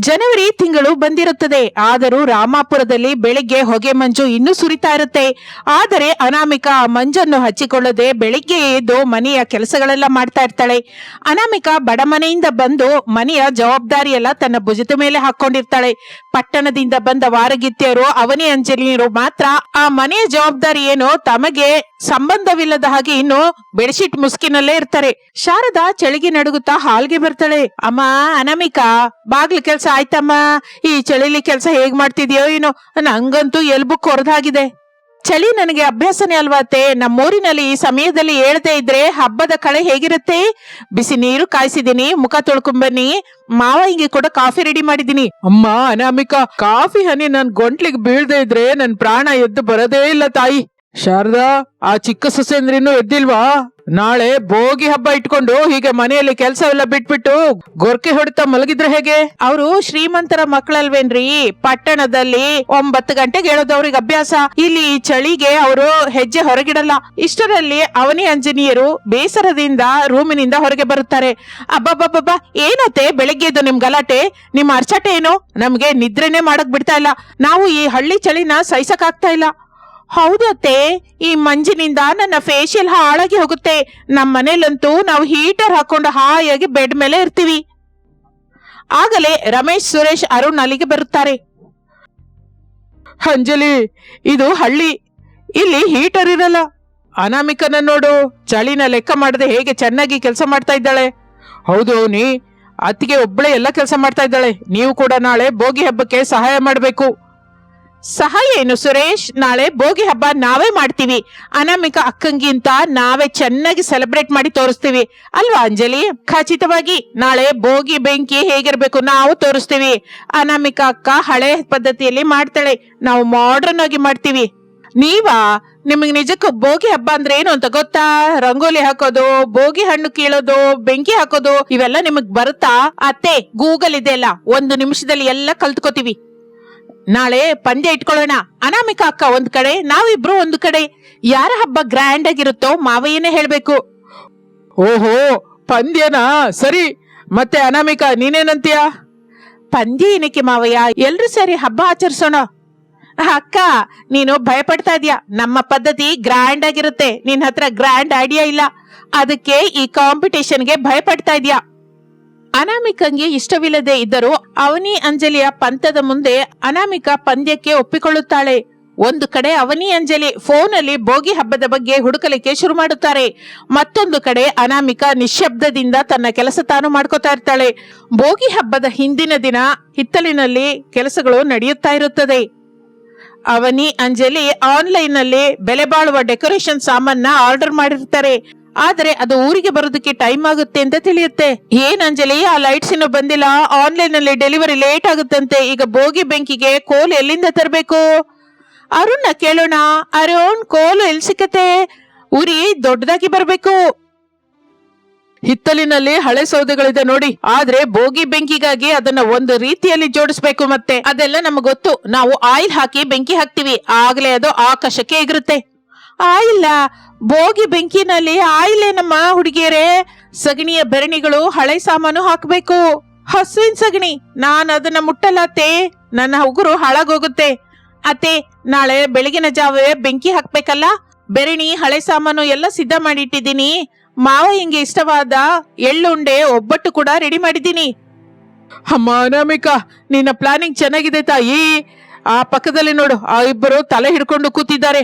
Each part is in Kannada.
ಜನವರಿ ತಿಂಗಳು ಬಂದಿರುತ್ತದೆ. ಆದರೂ ರಾಮಾಪುರದಲ್ಲಿ ಬೆಳಿಗ್ಗೆ ಹೊಗೆ ಮಂಜು ಇನ್ನೂ ಸುರಿತಾ ಇರುತ್ತೆ. ಆದರೆ ಅನಾಮಿಕ ಆ ಮಂಜನ್ನು ಹಚ್ಚಿಕೊಳ್ಳದೆ ಬೆಳಿಗ್ಗೆ ಎದ್ದು ಮನೆಯ ಕೆಲಸಗಳೆಲ್ಲ ಮಾಡ್ತಾ ಇರ್ತಾಳೆ. ಅನಾಮಿಕಾ ಬಡಮನೆಯಿಂದ ಬಂದು ಮನೆಯ ಜವಾಬ್ದಾರಿ ಎಲ್ಲ ತನ್ನ ಭುಜದ ಮೇಲೆ ಹಾಕೊಂಡಿರ್ತಾಳೆ. ಪಟ್ಟಣದಿಂದ ಬಂದ ವಾರಗಿತ್ಯರು ಅವನಿ ಅಂಜಲಿಯರು ಮಾತ್ರ ಆ ಮನೆಯ ಜವಾಬ್ದಾರಿ ಏನು ತಮಗೆ ಸಂಬಂಧವಿಲ್ಲದ ಹಾಗೆ ಇನ್ನು ಬೆಡ್ಶೀಟ್ ಮುಸ್ಕಿನಲ್ಲೇ ಇರ್ತಾರೆ. ಶಾರದಾ ಚಳಿಗೆ ನಡುಗುತ್ತಾ ಹಾಲ್ಗೆ ಬರ್ತಾಳೆ. ಅಮ್ಮ, ಅನಾಮಿಕ, ಬಾಗ್ಲ ಕೆಲ್ಸ ಆಯ್ತಮ್ಮ? ಈ ಚಳಿಲಿ ಕೆಲಸ ಹೇಗ್ ಮಾಡ್ತಿದ್ಯೋ ಏನೋ? ನಂಗಂತೂ ಎಲ್ಬು ಕೊರದಾಗಿದೆ. ಚಳಿ ನನಗೆ ಅಭ್ಯಾಸನೇ ಅಲ್ವಾತೆ ನಮ್ಮೂರಿನಲ್ಲಿ ಈ ಸಮಯದಲ್ಲಿ ಹೇಳ್ದೆ ಇದ್ರೆ ಹಬ್ಬದ ಕಳೆ ಹೇಗಿರುತ್ತೆ? ಬಿಸಿ ನೀರು ಕಾಯಿಸಿದೀನಿ ಮುಖ ತೊಳ್ಕೊಂಬನ್ನಿ ಮಾವ ಹಿಂಗೆ ಕೂಡ ಕಾಫಿ ರೆಡಿ ಮಾಡಿದೀನಿ ಅಮ್ಮ, ಅನಾಮಿಕಾ, ಕಾಫಿ ಹನಿ ನನ್ ಗೊಂಟ್ಲಿಗೆ ಬೀಳ್ದೆ ಇದ್ರೆ ನನ್ ಪ್ರಾಣ ಎದ್ದು ಬರೋದೇ ಇಲ್ಲ ತಾಯಿ. ಶಾರದಾ, ಆ ಚಿಕ್ಕ ಸೊಸೆಂದ್ರಿನ್ನು ಎದ್ದಿಲ್ವಾ? ನಾಳೆ ಭೋಗಿ ಹಬ್ಬ ಇಟ್ಕೊಂಡು ಹೀಗೆ ಮನೆಯಲ್ಲಿ ಕೆಲಸ ಎಲ್ಲ ಬಿಟ್ಬಿಟ್ಟು ಗೊರ್ಕೆ ಹೊಡಿತಾ ಮಲಗಿದ್ರೆ ಹೇಗೆ? ಅವರು ಶ್ರೀಮಂತರ ಮಕ್ಕಳಲ್ವೇನ್ರಿ? ಪಟ್ಟಣದಲ್ಲಿ ಒಂಬತ್ತು ಗಂಟೆಗೆ ಹೇಳೋದು ಅವ್ರಿಗೆ ಅಭ್ಯಾಸ. ಇಲ್ಲಿ ಚಳಿಗೆ ಅವರು ಹೆಜ್ಜೆ ಹೊರಗಿಡಲ್ಲ. ಇಷ್ಟರಲ್ಲಿ ಅವನಿ ಅಂಜನೀಯರು ಬೇಸರದಿಂದ ರೂಮಿನಿಂದ ಹೊರಗೆ ಬರುತ್ತಾರೆ. ಅಬ್ಬಬ್ಬಬ್ಬ ಏನತ್ತೆ ಬೆಳಗ್ಗೆ ಇದು ನಿಮ್ ಗಲಾಟೆ? ನಿಮ್ ಅರ್ಚಟೆ ಏನು? ನಮ್ಗೆ ನಿದ್ರೆನೆ ಮಾಡಕ್ ಬಿಡ್ತಾ ಇಲ್ಲ. ನಾವು ಈ ಹಳ್ಳಿ ಚಳಿನ ಸಹಿಸಕ್ ಆಗ್ತಾ ಇಲ್ಲ. ಹೌದತ್ತೆ ಈ ಮಂಜಿನಿಂದ ನನ್ನ ಫೇಶಿಯಲ್ ಹಾಳಾಗಿ ಹೋಗುತ್ತೆ. ನಮ್ಮ ಮನೇಲಂತೂ ನಾವು ಹೀಟರ್ ಹಾಕೊಂಡು ಹಾಯಾಗಿ ಬೆಡ್ ಮೇಲೆ ಇರ್ತೀವಿ. ಆಗಲೇ ರಮೇಶ್, ಸುರೇಶ್, ಅರುಣ್ ಅಲ್ಲಿಗೆ ಬರುತ್ತಾರೆ. ಅಂಜಲಿ, ಇದು ಹಳ್ಳಿ. ಇಲ್ಲಿ ಹೀಟರ್ ಇರಲ್ಲ. ಅನಾಮಿಕನ ನೋಡು, ಚಳಿನ ಲೆಕ್ಕ ಮಾಡದೆ ಹೇಗೆ ಚೆನ್ನಾಗಿ ಕೆಲಸ ಮಾಡ್ತಾ ಇದ್ದಾಳೆ. ಹೌದು ನೀ ಅತ್ತಿಗೆ ಒಬ್ಬಳೆ ಎಲ್ಲ ಕೆಲಸ ಮಾಡ್ತಾ ಇದ್ದಾಳೆ. ನೀವು ಕೂಡ ನಾಳೆ ಬೋಗಿ ಹಬ್ಬಕ್ಕೆ ಸಹಾಯ ಮಾಡಬೇಕು. ಸಹಾಯ ಏನು ಸುರೇಶ್? ನಾಳೆ ಭೋಗಿ ಹಬ್ಬ ನಾವೇ ಮಾಡ್ತೀವಿ. ಅನಾಮಿಕ ಅಕ್ಕಂಗಿಂತ ನಾವೇ ಚೆನ್ನಾಗಿ ಸೆಲೆಬ್ರೇಟ್ ಮಾಡಿ ತೋರಿಸ್ತೀವಿ. ಅಲ್ವಾ ಅಂಜಲಿ? ಖಚಿತವಾಗಿ ನಾಳೆ ಭೋಗಿ ಬೆಂಕಿ ಹೇಗಿರ್ಬೇಕು ನಾವು ತೋರಿಸ್ತೀವಿ. ಅನಾಮಿಕ ಅಕ್ಕ ಹಳೆ ಪದ್ಧತಿಯಲ್ಲಿ ಮಾಡ್ತಾಳೆ. ನಾವು ಮಾಡ್ರನ್ ಆಗಿ ಮಾಡ್ತೀವಿ. ನೀವಾ? ನಿಮಗೆ ನಿಜಕ್ಕೂ ಭೋಗಿ ಹಬ್ಬ ಅಂದ್ರೆ ಏನು ಅಂತ ಗೊತ್ತಾ? ರಂಗೋಲಿ ಹಾಕೋದು, ಭೋಗಿ ಹಣ್ಣು ಕೀಳೋದು, ಬೆಂಕಿ ಹಾಕೋದು, ಇವೆಲ್ಲ ನಿಮಗ್ ಬರುತ್ತಾ? ಅತ್ತೆ ಗೂಗಲ್ ಇದೆಯಲ್ಲ ಒಂದು ನಿಮಿಷದಲ್ಲಿ ಎಲ್ಲ ಕಲ್ತ್ಕೋತೀವಿ. ನಾಳೆ ಪಂದ್ಯ ಇಟ್ಕೊಳ್ಳೋಣ. ಅನಾಮಿಕ ಅಕ್ಕ ಒಂದ್ ಕಡೆ, ನಾವಿಬ್ರು ಒಂದು ಕಡೆ. ಯಾರ ಹಬ್ಬ ಗ್ರ್ಯಾಂಡ್ ಆಗಿರುತ್ತೋ ಮಾವಯ್ಯನೇ ಹೇಳ್ಬೇಕು. ಓಹೋ, ಪಂದ್ಯನಾ? ಸರಿ. ಮತ್ತೆ ಅನಾಮಿಕ, ನೀನೇನಂತೀಯ? ಪಂದ್ಯ ಏನಕ್ಕೆ ಮಾವಯ್ಯ? ಎಲ್ರು ಸರಿ ಹಬ್ಬ ಆಚರಿಸೋಣ. ಅಕ್ಕ, ನೀನು ಭಯ ಪಡ್ತಾ ಇದೀಯ? ನಮ್ಮ ಪದ್ಧತಿ ಗ್ರ್ಯಾಂಡ್ ಆಗಿರುತ್ತೆ. ನಿನ್ ಹತ್ರ ಗ್ರ್ಯಾಂಡ್ ಐಡಿಯಾ ಇಲ್ಲ. ಅದಕ್ಕೆ ಈ ಕಾಂಪಿಟೇಷನ್ಗೆ ಭಯ ಪಡ್ತಾ ಇದೀಯ? ಅನಾಮಿಕಂಗೆ ಇಷ್ಟವಿಲ್ಲದೆ ಇದ್ದರೂ ಅವನಿ ಅಂಜಲಿಯ ಪಂತದ ಮುಂದೆ ಅನಾಮಿಕ ಪಂದ್ಯಕ್ಕೆ ಒಪ್ಪಿಕೊಳ್ಳುತ್ತಾಳೆ. ಒಂದು ಕಡೆ ಅವನಿ ಅಂಜಲಿ ಫೋನಲ್ಲಿ ಬೋಗಿ ಹಬ್ಬದ ಬಗ್ಗೆ ಹುಡುಕಲಿಕ್ಕೆ ಶುರು ಮಾಡುತ್ತಾರೆ. ಮತ್ತೊಂದು ಕಡೆ ಅನಾಮಿಕ ನಿಶ್ಶಬ್ದದಿಂದ ತನ್ನ ಕೆಲಸ ತಾನು ಮಾಡ್ಕೋತಾ ಇರ್ತಾಳೆ. ಬೋಗಿ ಹಬ್ಬದ ಹಿಂದಿನ ದಿನ ಹಿತ್ತಲಿನಲ್ಲಿ ಕೆಲಸಗಳು ನಡೆಯುತ್ತಾ ಇರುತ್ತದೆ. ಅವನಿ ಅಂಜಲಿ ಆನ್ಲೈನ್ನಲ್ಲಿ ಬೆಲೆ ಬಾಳುವ ಡೆಕೋರೇಷನ್ ಸಾಮಾನ ಆರ್ಡರ್ ಮಾಡಿರ್ತಾರೆ. ಆದ್ರೆ ಅದು ಊರಿಗೆ ಬರೋದಕ್ಕೆ ಟೈಮ್ ಆಗುತ್ತೆ ಅಂತ ತಿಳಿಯುತ್ತೆ. ಏನ್ ಅಂಜಲಿ, ಆ ಲೈಟ್ಸ್ ಇನ್ನು ಬಂದಿಲ್ಲ. ಆನ್ಲೈನ್ ಅಲ್ಲಿ ಡೆಲಿವರಿ ಲೇಟ್ ಆಗುತ್ತಂತೆ. ಈಗ ಬೋಗಿ ಬೆಂಕಿಗೆ ಕೋಲ್ ಎಲ್ಲಿಂದ ತರಬೇಕು? ಅರುಣ್ನ ಕೇಳೋಣ. ಅರುಣ್ ಕೋಲು ಎಲ್ಲಿ ಸಿಕ್ಕತ್ತೆ? ಉರಿ ದೊಡ್ಡದಾಗಿ ಬರಬೇಕು. ಹಿತ್ತಲಿನಲ್ಲಿ ಹಳೆ ಸೌದೆಗಳಿದೆ ನೋಡಿ. ಆದ್ರೆ ಬೋಗಿ ಬೆಂಕಿಗಾಗಿ ಅದನ್ನ ಒಂದು ರೀತಿಯಲ್ಲಿ ಜೋಡಿಸ್ಬೇಕು ಮತ್ತೆ. ಅದೆಲ್ಲ ನಮ್ಗೆ ಗೊತ್ತು. ನಾವು ಆಯಿಲ್ ಹಾಕಿ ಬೆಂಕಿ ಹಾಕ್ತಿವಿ. ಆಗ್ಲೇ ಅದು ಆಕಾಶಕ್ಕೆ ಎಗರುತ್ತೆ. ಆಯಿಲ್ಲ ಬೋಗಿ ಬೆಂಕಿನಲ್ಲಿ ಆಯಿಲೇನಮ್ಮ ಹುಡುಗಿಯರೇ. ಸಗಣಿಯ ಬೆರಣಿಗಳು ಹಳೆ ಸಾಮಾನು ಹಾಕಬೇಕು. ಹಸುವಿನ ಸಗಣಿ. ನಾನು ಅದನ್ನ ಮುಟ್ಟಲ್ಲತ್ತೆ ನನ್ನ ಉಗುರು ಹಾಳಾಗೋಗುತ್ತೆ. ಅತ್ತೆ, ನಾಳೆ ಬೆಳಗಿನ ಜಾವೇ ಬೆಂಕಿ ಹಾಕ್ಬೇಕಲ್ಲ? ಬೆರಣಿ, ಹಳೆ ಸಾಮಾನು ಎಲ್ಲ ಸಿದ್ಧ ಮಾಡಿಟ್ಟಿದ್ದೀನಿ. ಮಾವ ಹಿಂಗೆ ಇಷ್ಟವಾದ ಎಳ್ಳುಂಡೆ, ಒಬ್ಬಟ್ಟು ಕೂಡ ರೆಡಿ ಮಾಡಿದ್ದೀನಿ. ಅಮ್ಮ ಅನಾಮಿಕಾ, ನಿನ್ನ ಪ್ಲಾನಿಂಗ್ ಚೆನ್ನಾಗಿದೆ ತಾಯಿ. ಆ ಪಕ್ಕದಲ್ಲಿ ನೋಡು, ಆ ಇಬ್ಬರು ತಲೆ ಹಿಡ್ಕೊಂಡು ಕೂತಿದ್ದಾರೆ.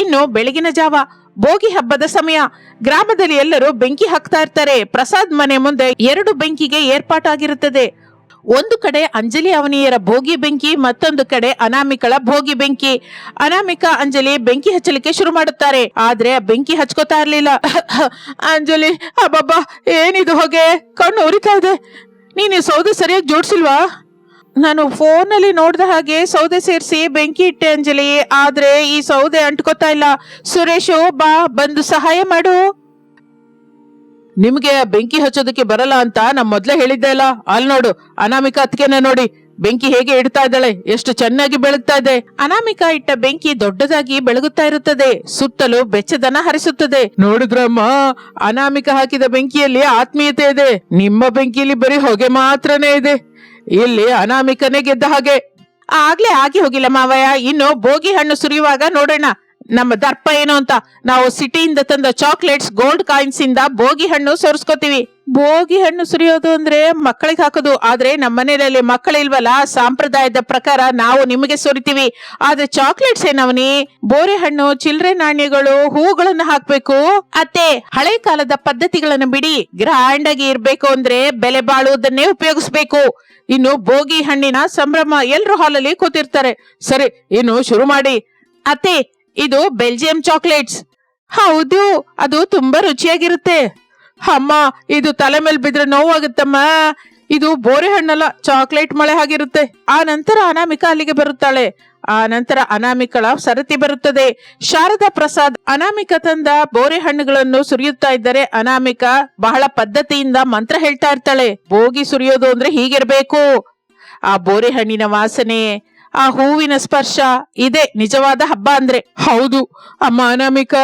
ಇನ್ನು ಬೆಳಗಿನ ಜಾವ ಬೋಗಿ ಹಬ್ಬದ ಸಮಯ. ಗ್ರಾಮದಲ್ಲಿ ಎಲ್ಲರೂ ಬೆಂಕಿ ಹಾಕ್ತಾ ಇರ್ತಾರೆ. ಪ್ರಸಾದ್ ಮನೆ ಮುಂದೆ ಎರಡು ಬೆಂಕಿಗೆ ಏರ್ಪಾಟಾಗಿರುತ್ತದೆ. ಒಂದು ಕಡೆ ಅಂಜಲಿ ಅವನಿಯರ ಭೋಗಿ ಬೆಂಕಿ, ಮತ್ತೊಂದು ಕಡೆ ಅನಾಮಿಕಳ ಭೋಗಿ ಬೆಂಕಿ. ಅನಾಮಿಕ, ಅಂಜಲಿ ಬೆಂಕಿ ಹಚ್ಚಲಿಕ್ಕೆ ಶುರು ಮಾಡುತ್ತಾರೆ. ಆದ್ರೆ ಆ ಬೆಂಕಿ ಹಚ್ಕೋತಾ ಇರ್ಲಿಲ್ಲ. ಅಂಜಲಿ, ಅಬ್ಬಬ್ಬಾ, ಏನಿದು ಹೊಗೆ? ಕಣ್ಣು ಉರಿತಾ ಇದೆ. ನೀನು ಸೌದೆ ಸರಿಯಾಗಿ ಜೋಡಿಸಿಲ್ವಾ? ನಾನು ಫೋನಲ್ಲಿ ನೋಡಿದ ಹಾಗೆ ಸೌದೆ ಸೇರಿಸಿ ಬೆಂಕಿ ಇಟ್ಟೆ ಅಂಜಲಿ, ಆದ್ರೆ ಈ ಸೌದೆ ಅಂಟ್ಕೋತಾ ಇಲ್ಲ. ಸುರೇಶು, ಬಾ, ಬಂದು ಸಹಾಯ ಮಾಡು. ನಿಮ್ಗೆ ಬೆಂಕಿ ಹಚ್ಚೋದಕ್ಕೆ ಬರಲ್ಲ ಅಂತ ನಮ್ ಮೊದ್ಲೇ ಹೇಳಿದ್ದೆ ಅಲ್ಲ. ಅಲ್ಲಿ ನೋಡು, ಅನಾಮಿಕ ಅತ್ಕೆನ ನೋಡಿ. ಬೆಂಕಿ ಹೇಗೆ ಇಡ್ತಾ ಇದ್ದಾಳೆ, ಎಷ್ಟು ಚೆನ್ನಾಗಿ ಬೆಳಗ್ತಾ ಇದೆ. ಅನಾಮಿಕ ಇಟ್ಟ ಬೆಂಕಿ ದೊಡ್ಡದಾಗಿ ಬೆಳಗುತ್ತಾ ಇರುತ್ತದೆ. ಸುತ್ತಲೂ ಬೆಚ್ಚದನ ಹರಿಸುತ್ತದೆ. ನೋಡಿದ್ರಮ್ಮ, ಅನಾಮಿಕ ಹಾಕಿದ ಬೆಂಕಿಯಲ್ಲಿ ಆತ್ಮೀಯತೆ ಇದೆ. ನಿಮ್ಮ ಬೆಂಕಿಯಲ್ಲಿ ಬರೀ ಹೊಗೆ ಮಾತ್ರನೇ ಇದೆ. ಇಲ್ಲಿ ಅನಾಮಿಕನೇ ಗೆದ್ದ ಹಾಗೆ. ಆಗ್ಲೇ ಆಗಿ ಹೋಗಿಲ್ಲ ಮಾವಯ್ಯ. ಇನ್ನು ಬೋಗಿ ಹಣ್ಣು ಸುರಿಯುವಾಗ ನೋಡೋಣ. ನಮ್ಮ ದರ್ಪ ಏನು ಅಂತ? ನಾವು ಸಿಟಿಯಿಂದ ತಂದ ಚಾಕ್ಲೇಟ್ಸ್, ಗೋಲ್ಡ್ ಕಾಯಿನ್ಸ್ ಇಂದ ಬೋಗಿ ಹಣ್ಣು ಸುರಿಸ್ಕೋತೀವಿ. ಬೋಗಿ ಹಣ್ಣು ಸುರಿಯೋದು ಅಂದ್ರೆ ಮಕ್ಕಳಿಗೆ ಹಾಕೋದು. ಆದ್ರೆ ನಮ್ಮ ಮನೆಯಲ್ಲಿ ಮಕ್ಕಳಿಲ್ವಲ್ಲ ಸಾಂಪ್ರದಾಯದ ಪ್ರಕಾರ ನಾವು ನಿಮಗೆ ಸುರಿತೀವಿ. ಆದ್ರೆ ಚಾಕ್ಲೇಟ್ಸ್ ಏನವನಿ? ಬೋರೆ ಹಣ್ಣು ಚಿಲ್ಲರೆ ನಾಣ್ಯಗಳು, ಹೂಗಳನ್ನ ಹಾಕ್ಬೇಕು. ಅತ್ತೆ, ಹಳೆ ಕಾಲದ ಪದ್ಧತಿಗಳನ್ನ ಬಿಡಿ. ಗ್ರ್ಯಾಂಡ್ ಆಗಿ ಇರ್ಬೇಕು ಅಂದ್ರೆ ಬೆಲೆ ಬಾಳುವುದನ್ನೇ ಉಪಯೋಗಿಸ್ಬೇಕು. ಇನ್ನು ಬೋಗಿ ಹಣ್ಣಿನ ಸಂಭ್ರಮ ಎಲ್ರು ಹಾಲಲ್ಲಿ ಕೂತಿರ್ತಾರೆ. ಸರಿ, ಇನ್ನು ಶುರು ಮಾಡಿ. ಅತ್ತೆ ಇದು ಬೆಲ್ಜಿಯಂ ಚಾಕ್ಲೇಟ್ಸ್. ಹೌದು, ಅದು ತುಂಬಾ ರುಚಿಯಾಗಿರುತ್ತೆ. ಅಮ್ಮ, ಇದು ತಲೆ ಮೇಲೆ ಬಿದ್ರೆ ನೋವಾಗುತ್ತಮ್ಮ. ಇದು ಬೋರೆ ಹಣ್ಣಲ್ಲ ಚಾಕ್ಲೇಟ್ ಮಳೆ ಆಗಿರುತ್ತೆ. ಆ ನಂತರ ಅನಾಮಿಕ ಅಲ್ಲಿಗೆ ಬರುತ್ತಾಳೆ. ಆ ನಂತರ ಅನಾಮಿಕಳ ಸರತಿ ಬರುತ್ತದೆ. ಶಾರದಾ ಪ್ರಸಾದ್ ಅನಾಮಿಕ ತಂದ ಬೋರೆ ಹಣ್ಣುಗಳನ್ನು ಸುರಿಯುತ್ತಾ ಇದ್ದರೆ ಅನಾಮಿಕ ಬಹಳ ಪದ್ಧತಿಯಿಂದ ಮಂತ್ರ ಹೇಳ್ತಾ ಇರ್ತಾಳೆ. ಬೋಗಿ ಸುರಿಯೋದು ಅಂದ್ರೆ ಹೀಗಿರ್ಬೇಕು. ಆ ಬೋರೆ ಹಣ್ಣಿನ ವಾಸನೆ ಆ ಹೂವಿನ ಸ್ಪರ್ಶ ಇದೆ. ನಿಜವಾದ ಹಬ್ಬ ಅಂದ್ರೆ. ಹೌದು. ಅಮ್ಮ ಅನಾಮಿಕ,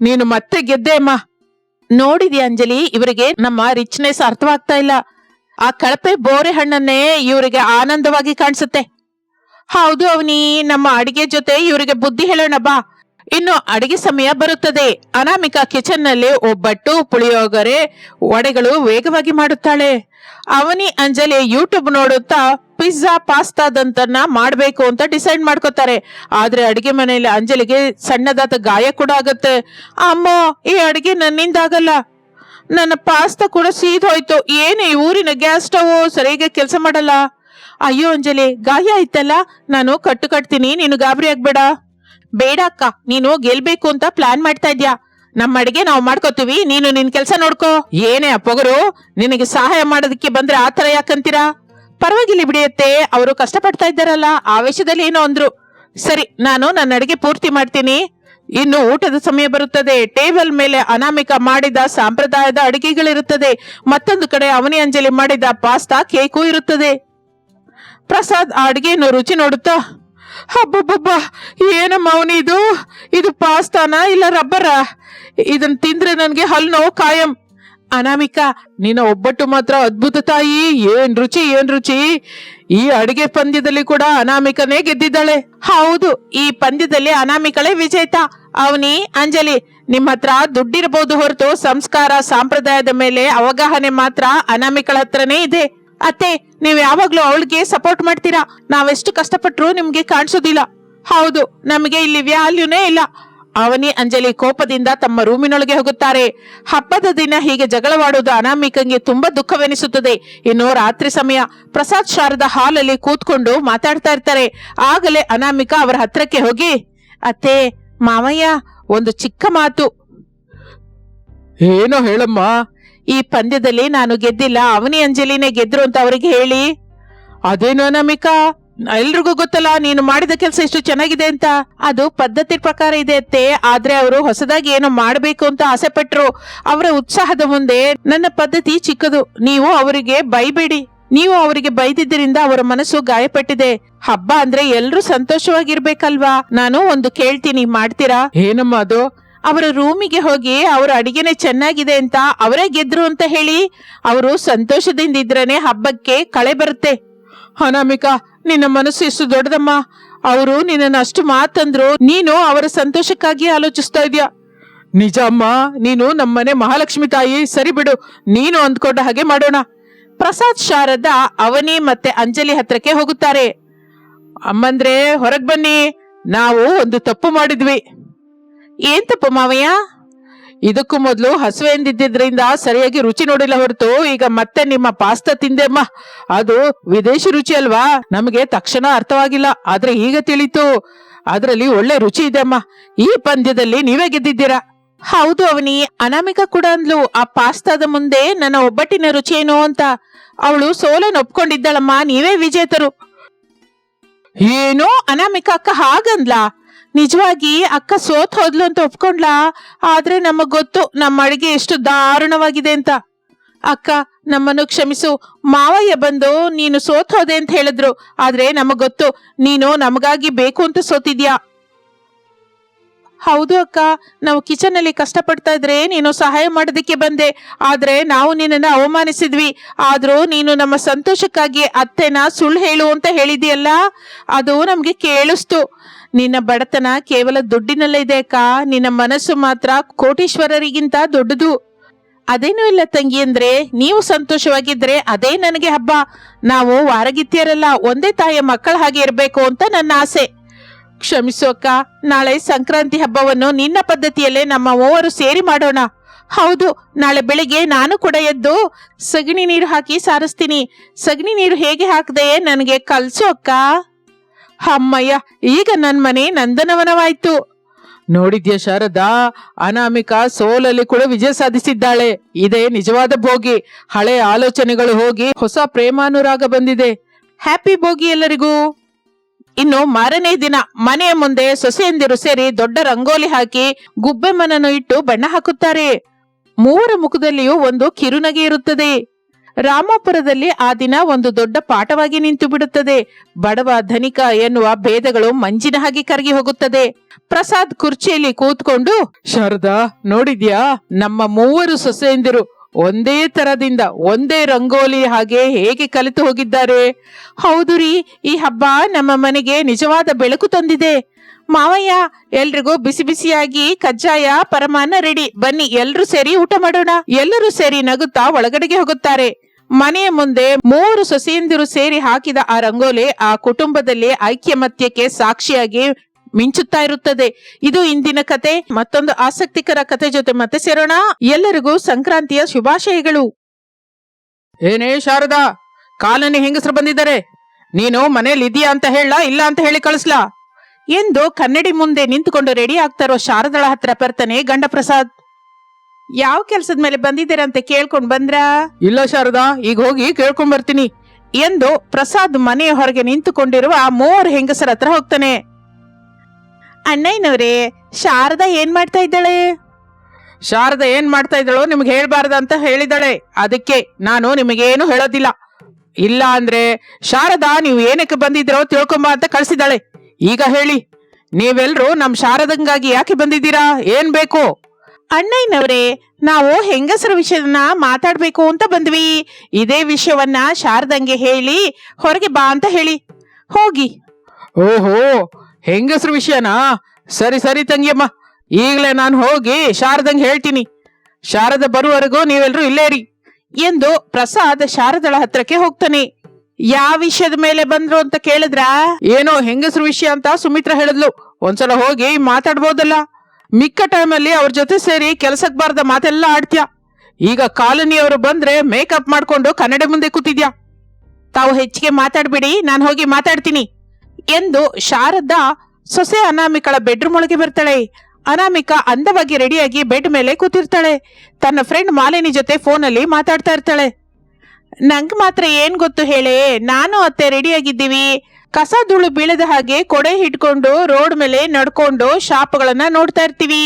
ನೀನು ಮತ್ತೆ ಗೆದ್ದೆ ಅಮ್ಮ. ನೋಡಿದಿ ಅಂಜಲಿ, ಇವರಿಗೆ ನಮ್ಮ ರಿಚ್ನೆಸ್ ಅರ್ಥವಾಗ್ತಾ ಇಲ್ಲ. ಆ ಕಳಪೆ ಬೋರೆ ಹಣ್ಣನ್ನೇ ಇವರಿಗೆ ಆನಂದವಾಗಿ ಕಾಣಿಸುತ್ತೆ. ಹೌದು ಅವನಿ, ನಮ್ಮ ಅಡಿಗೆ ಜೊತೆ ಇವರಿಗೆ ಬುದ್ಧಿ ಹೇಳೋಣ ಬಾ. ಇನ್ನು ಅಡಿಗೆ ಸಮಯ ಬರುತ್ತದೆ. ಅನಾಮಿಕಾ ಕಿಚನ್ನಲ್ಲಿ ಒಬ್ಬಟ್ಟು, ಪುಳಿಯೋಗರೆ, ವಡೆಗಳು ವೇಗವಾಗಿ ಮಾಡುತ್ತಾಳೆ. ಅವನಿ ಅಂಜಲಿ ಯೂಟ್ಯೂಬ್ ನೋಡುತ್ತಾ ಪಿಜ್ಜಾ ಪಾಸ್ತಾದಂತನ್ನ ಮಾಡಬೇಕು ಅಂತ ಡಿಸೈಡ್ ಮಾಡ್ಕೋತಾರೆ. ಆದ್ರೆ ಅಡಿಗೆ ಮನೆಯಲ್ಲಿ ಅಂಜಲಿಗೆ ಸಣ್ಣದಾದ ಗಾಯ ಕೂಡ ಆಗುತ್ತೆ. ಅಮ್ಮ, ಈ ಅಡಿಗೆ ನನ್ನಿಂದ ಆಗಲ್ಲ ನನ್ನ ಪಾಸ್ತಾ ಕೂಡ ಸೀದೋಯ್ತು. ಏನು ಈ ಊರಿನ ಗ್ಯಾಸ್ ಸ್ಟವ್ ಸರಿಯಾಗಿ ಕೆಲಸ ಮಾಡಲ್ಲ. ಅಯ್ಯೋ ಅಂಜಲಿ, ಗಾಯ ಆಯ್ತಲ್ಲ? ನಾನು ಕಟ್ಟು ಕಟ್ತೀನಿ, ನೀನು ಗಾಬರಿ ಆಗ್ಬೇಡ. ಬೇಡ ಅಕ್ಕ, ನೀನು ಗೆಲ್ಬೇಕು ಅಂತ ಪ್ಲಾನ್ ಮಾಡ್ತಾ ಇದ್ಯಾ. ನಮ್ಮ ಅಡಿಗೆ ನಾವು ಮಾಡ್ಕೋತೀವಿ, ನೀನು ನಿನ್ ಕೆಲಸ ನೋಡ್ಕೋ. ಏನೇ ಅಪ್ಪಗರು, ನಿನಗೆ ಸಹಾಯ ಮಾಡೋದಕ್ಕೆ ಬಂದ್ರೆ ಆತರ ಯಾಕಂತೀರಾ? ಪರವಾಗಿಲ್ಲ ಬಿಡಿಯತ್ತೆ, ಅವರು ಕಷ್ಟಪಡ್ತಾ ಇದ್ದಾರಲ್ಲ, ಆವೇಶದಲ್ಲಿ ಏನೋ ಅಂದ್ರು, ಸರಿ, ನಾನು ನನ್ನ ಅಡಿಗೆ ಪೂರ್ತಿ ಮಾಡ್ತೀನಿ, ಇನ್ನು ಊಟದ ಸಮಯ ಬರುತ್ತದೆ, ಟೇಬಲ್ ಮೇಲೆ ಅನಾಮಿಕ ಮಾಡಿದ ಸಾಂಪ್ರದಾಯದ ಅಡಿಗೆಗಳಿರುತ್ತದೆ, ಮತ್ತೊಂದು ಕಡೆ ಅವನಿ ಅಂಜಲಿ ಮಾಡಿದ ಪಾಸ್ತಾ ಕೇಕು ಇರುತ್ತದೆ. ಪ್ರಸಾದ್ ಆ ಅಡಿಗೆಯನ್ನು ರುಚಿ ನೋಡುತ್ತಾ ಹಬ್ಬಬ್ಬಬ್ಬ ಏನಮ್ಮ ಅವನಿ ಇದು ಇದು ಪಾಸ್ತಾನ ಇಲ್ಲ ರಬ್ಬರ? ಇದನ್ನ ತಿಂದ್ರೆ ನನಗೆ ಹಲ್ಲು ನೋವು ಕಾಯಂ. ಅನಾಮಿಕಾ, ನಿನ್ನ ಒಬ್ಬಟ್ಟು ಮಾತ್ರ ಅದ್ಭುತ ತಾಯಿ. ಏನ್ ರುಚಿ ಏನ್ ರುಚಿ? ಈ ಅಡಿಗೆ ಪಂದ್ಯದಲ್ಲಿ ಕೂಡ ಅನಾಮಿಕನೇ ಗೆದ್ದಿದ್ದಾಳೆ. ಹೌದು, ಈ ಪಂದ್ಯದಲ್ಲಿ ಅನಾಮಿಕಳೇ ವಿಜೇತ. ಅವನಿ, ಅಂಜಲಿ, ನಿಮ್ಮ ಹತ್ರ ದುಡ್ಡಿರಬಹುದು ಹೊರತು ಸಂಸ್ಕಾರ, ಸಂಪ್ರದಾಯದ ಮೇಲೆ ಅವಗಾಹನೆ ಮಾತ್ರ ಅನಾಮಿಕಳ ಹತ್ರನೇ ಇದೆ. ಅತ್ತೆ, ನೀವ್ ಯಾವಾಗ್ಲೂ ಅವಳಿಗೆ ಸಪೋರ್ಟ್ ಮಾಡ್ತೀರಾ? ನಾವೆಷ್ಟು ಕಷ್ಟಪಟ್ರು ನಿಮ್ಗೆ ಕಾಣಿಸೋದಿಲ್ಲ. ಹೌದು, ನಮಗೆ ಇಲ್ಲಿ ವ್ಯಾಲ್ಯೂನೇ ಇಲ್ಲ. ಅವನಿ ಅಂಜಲಿ ಕೋಪದಿಂದ ತಮ್ಮ ರೂಮಿನೊಳಗೆ ಹೋಗುತ್ತಾರೆ. ಹಬ್ಬದ ದಿನ ಹೀಗೆ ಜಗಳವಾಡುವುದು ಅನಾಮಿಕಂಗೆ ತುಂಬಾ ದುಃಖವೆನಿಸುತ್ತದೆ. ಇನ್ನು ರಾತ್ರಿ ಸಮಯ ಪ್ರಸಾದ್ ಶಾರದ ಹಾಲಲ್ಲಿ ಕೂತ್ಕೊಂಡು ಮಾತಾಡ್ತಾ ಇರ್ತಾರೆ. ಆಗಲೇ ಅನಾಮಿಕ ಅವರ ಹತ್ರಕ್ಕೆ ಹೋಗಿ, ಅತ್ತೆ, ಮಾವಯ್ಯ, ಒಂದು ಚಿಕ್ಕ ಮಾತು. ಏನೋ ಹೇಳಮ್ಮ? ಈ ಪಂದ್ಯದಲ್ಲಿ ನಾನು ಗೆದ್ದಿಲ್ಲ. ಅವನಿ ಅಂಜಲಿನೇ ಗೆದ್ರು ಅಂತ ಅವರಿಗೆ ಹೇಳಿ. ಅದೇನೋ ಅನಾಮಿಕಾ? ಎಲ್ರಿಗೂ ಗೊತ್ತಲ್ಲ ನೀನು ಮಾಡಿದ ಕೆಲಸ ಎಷ್ಟು ಚೆನ್ನಾಗಿದೆ ಅಂತ. ಅದು ಪದ್ಧತಿ ಪ್ರಕಾರ ಇದೆ ಅತ್ತೆ. ಆದ್ರೆ ಅವರು ಹೊಸದಾಗಿ ಏನೋ ಮಾಡಬೇಕು ಅಂತ ಆಸೆ ಪಟ್ರು. ಅವರ ಉತ್ಸಾಹದ ಮುಂದೆ ನನ್ನ ಪದ್ಧತಿ ಚಿಕ್ಕದು. ನೀವು ಅವರಿಗೆ ಬೈಬೇಡಿ. ನೀವು ಅವರಿಗೆ ಬೈದಿದ್ದರಿಂದ ಅವರ ಮನಸ್ಸು ಗಾಯಪಟ್ಟಿದೆ. ಹಬ್ಬ ಅಂದ್ರೆ ಎಲ್ರೂ ಸಂತೋಷವಾಗಿರ್ಬೇಕಲ್ವಾ? ನಾನು ಒಂದು ಕೇಳ್ತೀನಿ ಮಾಡ್ತೀರಾ? ಏನಮ್ಮ ಅದು? ಅವರ ರೂಮಿಗೆ ಹೋಗಿ ಅವರ ಅಡಿಗೆನೆ ಚೆನ್ನಾಗಿದೆ ಅಂತ ಅವರೇ ಗೆದ್ರು ಅಂತ ಹೇಳಿ ಅವರು ಸಂತೋಷದಿಂದ ಇದ್ರೇನೆ ಹಬ್ಬಕ್ಕೆ ಕಳೆ ಬರುತ್ತೆ. ಅನಾಮಿಕಾ ನಿನ್ನ ಮನಸ್ಸು ಎಷ್ಟು ದೊಡ್ಡದಮ್ಮ? ಅವರು ನಿನ್ನನ್ನು ಅಷ್ಟು ಮಾತಂದ್ರು. ನೀನು ಅವರ ಸಂತೋಷಕ್ಕಾಗಿ ಆಲೋಚಿಸ್ತಾ ಇದೀಯ? ನಿಜ ಅಮ್ಮ, ನೀನು ನಮ್ಮನೆ ಮಹಾಲಕ್ಷ್ಮಿ ತಾಯಿ. ಸರಿ ಬಿಡು, ನೀನು ಅಂದ್ಕೊಂಡ ಹಾಗೆ ಮಾಡೋಣ. ಪ್ರಸಾದ್ ಶಾರದಾ ಅವನಿ ಮತ್ತೆ ಅಂಜಲಿ ಹತ್ರಕ್ಕೆ ಹೋಗುತ್ತಾರೆ. ಅಮ್ಮಂದ್ರೆ ಹೊರಗ್ ಬನ್ನಿ, ನಾವು ಒಂದು ತಪ್ಪು ಮಾಡಿದ್ವಿ. ಏನ್ ತಪ್ಪು ಮಾವಯ್ಯ? ಇದಕ್ಕೂ ಮೊದಲು ಹಸುವೆ ಎಂದಿದ್ದರಿಂದ ಸರಿಯಾಗಿ ರುಚಿ ನೋಡಿಲ್ಲ ಹೊರತು ಈಗ ಮತ್ತೆ ನಿಮ್ಮ ಪಾಸ್ತಾ ತಿಂದೆಮ್ಮ. ಅದು ವಿದೇಶಿ ರುಚಿ ಅಲ್ವಾ? ನಮಗೆ ತಕ್ಷಣ ಅರ್ಥವಾಗಿಲ್ಲ ಆದ್ರೆ ಈಗ ತಿಳಿತು. ಅದರಲ್ಲಿ ಒಳ್ಳೆ ರುಚಿ ಇದೆ ಅಮ್ಮ. ಈ ಪಂದ್ಯದಲ್ಲಿ ನೀವೇ ಗೆದ್ದಿದ್ದೀರಾ? ಹೌದು ಅವನಿ ಅನಾಮಿಕ ಕೂಡ ಅಂದ್ಲು ಆ ಪಾಸ್ತಾದ ಮುಂದೆ ನನ್ನ ಒಬ್ಬಟ್ಟಿನ ರುಚಿ ಏನು ಅಂತ. ಅವಳು ಸೋಲನ್ನು ಒಪ್ಕೊಂಡಿದ್ದಾಳಮ್ಮ ನೀವೇ ವಿಜೇತರು. ಏನೋ? ಅನಾಮಿಕ ಅಕ್ಕ ಹಾಗಂದ್ಲಾ? ನಿಜವಾಗಿ ಅಕ್ಕ ಸೋತ್ ಹೋದ್ಲು ಅಂತ ಒಪ್ಕೊಂಡ್ಲಾ? ಆದ್ರೆ ನಮಗ್ ಗೊತ್ತು ನಮ್ಮ ಅಡಿಗೆ ಎಷ್ಟು ದಾರುಣವಾಗಿದೆ ಅಂತ. ಅಕ್ಕ, ನಮ್ಮನ್ನು ಕ್ಷಮಿಸು. ಮಾವಯ್ಯ ಬಂದು, ನೀನು ಸೋತ್ ಹೋದೆ ಅಂತ ಹೇಳಿದ್ರು. ಆದ್ರೆ ನಮಗ್ ಗೊತ್ತು, ನೀನು ನಮಗಾಗಿ ಬೇಕು ಅಂತ ಸೋತಿದ್ಯಾ? ಹೌದು ಅಕ್ಕ, ನಾವು ಕಿಚನ್ ಅಲ್ಲಿ ಕಷ್ಟಪಡ್ತಾ ಇದ್ರೆ ನೀನು ಸಹಾಯ ಮಾಡೋದಕ್ಕೆ ಬಂದೆ. ಆದ್ರೆ ನಾವು ನಿನ್ನನ್ನು ಅವಮಾನಿಸಿದ್ವಿ. ಆದ್ರೂ ನೀನು ನಮ್ಮ ಸಂತೋಷಕ್ಕಾಗಿ ಅತ್ತೆನ ಸುಳ್ಳು ಹೇಳು ಅಂತ ಹೇಳಿದೆಯಲ್ಲ ಅದು ನಮ್ಗೆ ಕೇಳಿಸ್ತು. ನಿನ್ನ ಬಡತನ ಕೇವಲ ದುಡ್ಡಿನಲ್ಲೇ ಇದೆ ಅಕ್ಕ. ನಿನ್ನ ಮನಸ್ಸು ಮಾತ್ರ ಕೋಟೀಶ್ವರರಿಗಿಂತ ದೊಡ್ಡದು. ಅದೇನೂ ಇಲ್ಲ ತಂಗಿ ಅಂದ್ರೆ, ನೀವು ಸಂತೋಷವಾಗಿದ್ರೆ ಅದೇ ನನಗೆ ಹಬ್ಬ. ನಾವು ವಾರಗಿತ್ತಿಯರಲ್ಲ, ಒಂದೇ ತಾಯಿಯ ಮಕ್ಕಳ ಹಾಗೆ ಇರಬೇಕು ಅಂತ ನನ್ನ ಆಸೆ. ಕ್ಷಮಿಸು ಅಕ್ಕ, ನಾಳೆ ಸಂಕ್ರಾಂತಿ ಹಬ್ಬವನ್ನು ನಿನ್ನ ಪದ್ಧತಿಯಲ್ಲೇ ನಮ್ಮ ಮೂವರು ಸೇರಿ ಮಾಡೋಣ. ಹೌದು, ನಾಳೆ ಬೆಳಿಗ್ಗೆ ನಾನು ಕೂಡ ಎದ್ದು ಸಗಣಿ ನೀರು ಹಾಕಿ ಸಾರಿಸ್ತೀನಿ. ಸಗಣಿ ನೀರು ಹೇಗೆ ಹಾಕದೆ ನನಗೆ ಕಲ್ಸು ಅಕ್ಕ. ಅಮ್ಮಯ್ಯ, ಈಗ ನನ್ನ ಮನೆ ನಂದನವನವಾಯ್ತು. ನೋಡಿದ್ಯಾ ಶಾರದಾ? ಅನಾಮಿಕಾ ಸೋಲಲ್ಲಿ ಕೂಡ ವಿಜಯ ಸಾಧಿಸಿದ್ದಾಳೆ. ಇದೇ ನಿಜವಾದ ಭೋಗಿ. ಹಳೆ ಆಲೋಚನೆಗಳು ಹೋಗಿ ಹೊಸ ಪ್ರೇಮಾನುರಾಗ ಬಂದಿದೆ. ಹ್ಯಾಪಿ ಭೋಗಿ ಎಲ್ಲರಿಗೂ. ಇನ್ನು ಮಾರನೇ ದಿನ ಮನೆಯ ಮುಂದೆ ಸೊಸೆಯಂದಿರು ಸೇರಿ ದೊಡ್ಡ ರಂಗೋಲಿ ಹಾಕಿ ಗುಬ್ಬೆಮ್ಮನನ್ನು ಇಟ್ಟು ಬಣ್ಣ ಹಾಕುತ್ತಾರೆ. ಮೂವರ ಮುಖದಲ್ಲಿಯೂ ಒಂದು ಕಿರುನಗೆ ಇರುತ್ತದೆ. ರಾಮಾಪುರದಲ್ಲಿ ಆ ದಿನ ಒಂದು ದೊಡ್ಡ ಪಾಠವಾಗಿ ನಿಂತು ಬಿಡುತ್ತದೆ ಬಡವ ಧನಿಕ ಎನ್ನುವ ಭೇದಗಳು ಮಂಜಿನ ಹಾಗೆ ಕರಗಿ ಹೋಗುತ್ತದೆ. ಪ್ರಸಾದ್ ಕುರ್ಚಿಯಲ್ಲಿ ಕೂತ್ಕೊಂಡು, ಶಾರದಾ, ನೋಡಿದ್ಯಾ? ನಮ್ಮ ಮೂವರು ಸೊಸೆಯಂದಿರು ಒಂದೇ ತರದಿಂದ ಒಂದೇ ರಂಗೋಲಿ ಹಾಗೆ ಹೇಗೆ ಕಲಿತು ಹೋಗಿದ್ದಾರೆ? ಹೌದು ರೀ, ಈ ಹಬ್ಬ ನಮ್ಮ ಮನೆಗೆ ನಿಜವಾದ ಬೆಳಕು ತಂದಿದೆ. ಮಾವಯ್ಯ, ಎಲ್ರಿಗೂ ಬಿಸಿ ಬಿಸಿಯಾಗಿ ಕಜ್ಜಾಯ ಪರಮಾನ ರೆಡಿ. ಬನ್ನಿ, ಎಲ್ರೂ ಸೇರಿ ಊಟ ಮಾಡೋಣ. ಎಲ್ಲರೂ ಸೇರಿ ನಗುತ್ತಾ ಒಳಗಡೆಗೆ ಹೋಗುತ್ತಾರೆ. ಮನೆಯ ಮುಂದೆ ಮೂರು ಸೊಸೆಯಂದಿರು ಸೇರಿ ಹಾಕಿದ ಆ ರಂಗೋಲೆ ಆ ಕುಟುಂಬದಲ್ಲಿ ಐಕ್ಯಮತ್ಯಕ್ಕೆ ಸಾಕ್ಷಿಯಾಗಿ ಮಿಂಚುತ್ತಾ ಇರುತ್ತದೆ. ಇದು ಇಂದಿನ ಕತೆ. ಮತ್ತೊಂದು ಆಸಕ್ತಿಕರ ಕತೆ ಜೊತೆ ಮತ್ತೆ ಸೇರೋಣ. ಎಲ್ಲರಿಗೂ ಸಂಕ್ರಾಂತಿಯ ಶುಭಾಶಯಗಳು. ಏನೇ ಶಾರದಾ, ಕಾಲನಿ ಹೆಂಗಸರು ಬಂದಿದ್ದಾರೆ? ನೀನು ಮನೇಲಿ ಇದೀಯಾ ಅಂತ ಹೇಳ, ಇಲ್ಲ ಅಂತ ಹೇಳಿ ಕಳಿಸ್ಲಾ? ಎಂದು ಕನ್ನಡಿ ಮುಂದೆ ನಿಂತುಕೊಂಡು ರೆಡಿ ಆಗ್ತಾ ಇರೋ ಶಾರದಳ ಹತ್ರ ಬರ್ತಾನೆ ಗಂಡ ಪ್ರಸಾದ್ ಯಾವ ಕೆಲ್ಸದ ಮೇಲೆ ಬಂದಿದ್ದೀರಾ ಅಂತ ಕೇಳ್ಕೊಂಡ್ ಬಂದ್ರಾ? ಇಲ್ಲ ಶಾರದಾ ಈಗ ಹೋಗಿ ಕೇಳ್ಕೊಂಡ್ ಬರ್ತೀನಿ. ಎಂದು ಪ್ರಸಾದ್ ಮನೆಯ ಹೊರಗೆ ನಿಂತುಕೊಂಡಿರುವ ಆ ಮೂವರು ಹೆಂಗಸರ ಹತ್ರ ಹೋಗ್ತಾನೆ. ಅಣ್ಣಯ್ಯನವ್ರೆ ಶಾರದಾ ಏನ್ ಮಾಡ್ತಾ ಇದ್ದಾಳೆ? ಶಾರದಾ ಏನ್ ಮಾಡ್ತಾ ಇದ್ದಾಳೋ ನಿಮ್ಗೆ ಹೇಳ್ಬಾರ್ದು ಅಂತ ಹೇಳಿದಾಳೆ. ಅದಕ್ಕೆ ನಾನು ನಿಮಗೇನು ಹೇಳೋದಿಲ್ಲ. ಇಲ್ಲ ಅಂದ್ರೆ ಶಾರದಾ ನೀವು ಏನಕ್ಕೆ ಬಂದಿದ್ರೋ ತಿಳ್ಕೊಂಬ ಅಂತ ಕಳ್ಸಿದ್ದಾಳೆ ಈಗ ಹೇಳಿ ನೀವೆಲ್ಲರೂ ನಮ್ ಶಾರದಂಗಾಗಿ ಯಾಕೆ ಬಂದಿದ್ದೀರಾ? ಏನ್ ಬೇಕು? ಅಣ್ಣಯ್ಯನವರೇ ನಾವು ಹೆಂಗಸರ ವಿಷಯನ ಮಾತಾಡ್ಬೇಕು ಅಂತ ಬಂದ್ವಿ. ಇದೇ ವಿಷಯವನ್ನ ಶಾರದಂಗೆ ಹೇಳಿ ಹೊರಗೆ ಬಾ ಅಂತ ಹೇಳಿ. ಹೋಗಿ. ಓಹೋ ಹೆಂಗಸ್ರ ವಿಷಯನಾ? ಸರಿ ಸರಿ ತಂಗಿಯಮ್ಮ. ಈಗಲೇ ನಾನು ಹೋಗಿ ಶಾರದಂಗೆ ಹೇಳ್ತೀನಿ. ಶಾರದ ಬರುವವರೆಗೂ ನೀವೆಲ್ಲರೂ ಇಲ್ಲೇ ಇರಿ ಎಂದು ಪ್ರಸಾದ್ ಶಾರದಳ ಹತ್ರಕ್ಕೆ ಹೋಗ್ತಾನೆ. ಯಾವ ವಿಷಯದ ಮೇಲೆ ಬಂದ್ರು ಅಂತ ಕೇಳಿದ್ರ? ಏನೋ ಹೆಂಗಸ್ರ ವಿಷಯ ಅಂತ ಸುಮಿತ್ರ ಹೇಳಿದ್ಲು. ಒಂದ್ಸಲ ಹೋಗಿ ಮಾತಾಡ್ಬೋದಲ್ಲ. ಮಿಕ್ಕ ಟೈಮಲ್ಲಿ ಅವ್ರ ಜೊತೆ ಸೇರಿ ಕೆಲಸಕ್ಕೆ ಬಾರ್ದ ಮಾತೆಲ್ಲ ಆಡ್ತ್ಯಾ. ಈಗ ಕಾಲೋನಿಯವರು ಬಂದ್ರೆ ಮೇಕಪ್ ಮಾಡ್ಕೊಂಡು ಕನ್ನಡ ಮುಂದೆ ಕೂತಿದ್ಯಾ? ತಾವು ಹೆಚ್ಚಿಗೆ ಮಾತಾಡ್ಬಿಡಿ, ನಾನು ಹೋಗಿ ಮಾತಾಡ್ತೀನಿ. ಎಂದು ಶಾರದಾ ಸೊಸೆ ಅನಾಮಿಕಳ ಬೆಡ್ರೂಮ್ ಒಳಗೆ ಬರ್ತಾಳೆ. ಅನಾಮಿಕಾ ಅಂದವಾಗಿ ರೆಡಿಯಾಗಿ ಬೆಡ್ ಮೇಲೆ ಕೂತಿರ್ತಾಳೆ. ತನ್ನ ಫ್ರೆಂಡ್ ಮಾಲಿನಿ ಜೊತೆ ಫೋನಲ್ಲಿ ಮಾತಾಡ್ತಾ ಇರ್ತಾಳೆ. ನಂಗ್ ಮಾತ್ರ ಏನ್ ಗೊತ್ತು ಹೇಳೇ? ನಾನು ಅತ್ತೆ ರೆಡಿಯಾಗಿದ್ದೀವಿ ಕಸ ಧೂಳು ಬೀಳದ ಹಾಗೆ ಕೊಡೆ ಹಿಡ್ಕೊಂಡು ರೋಡ್ ಮೇಲೆ ನಡ್ಕೊಂಡು ಶಾಪ್ಗಳನ್ನ ನೋಡ್ತಾ ಇರ್ತೀವಿ.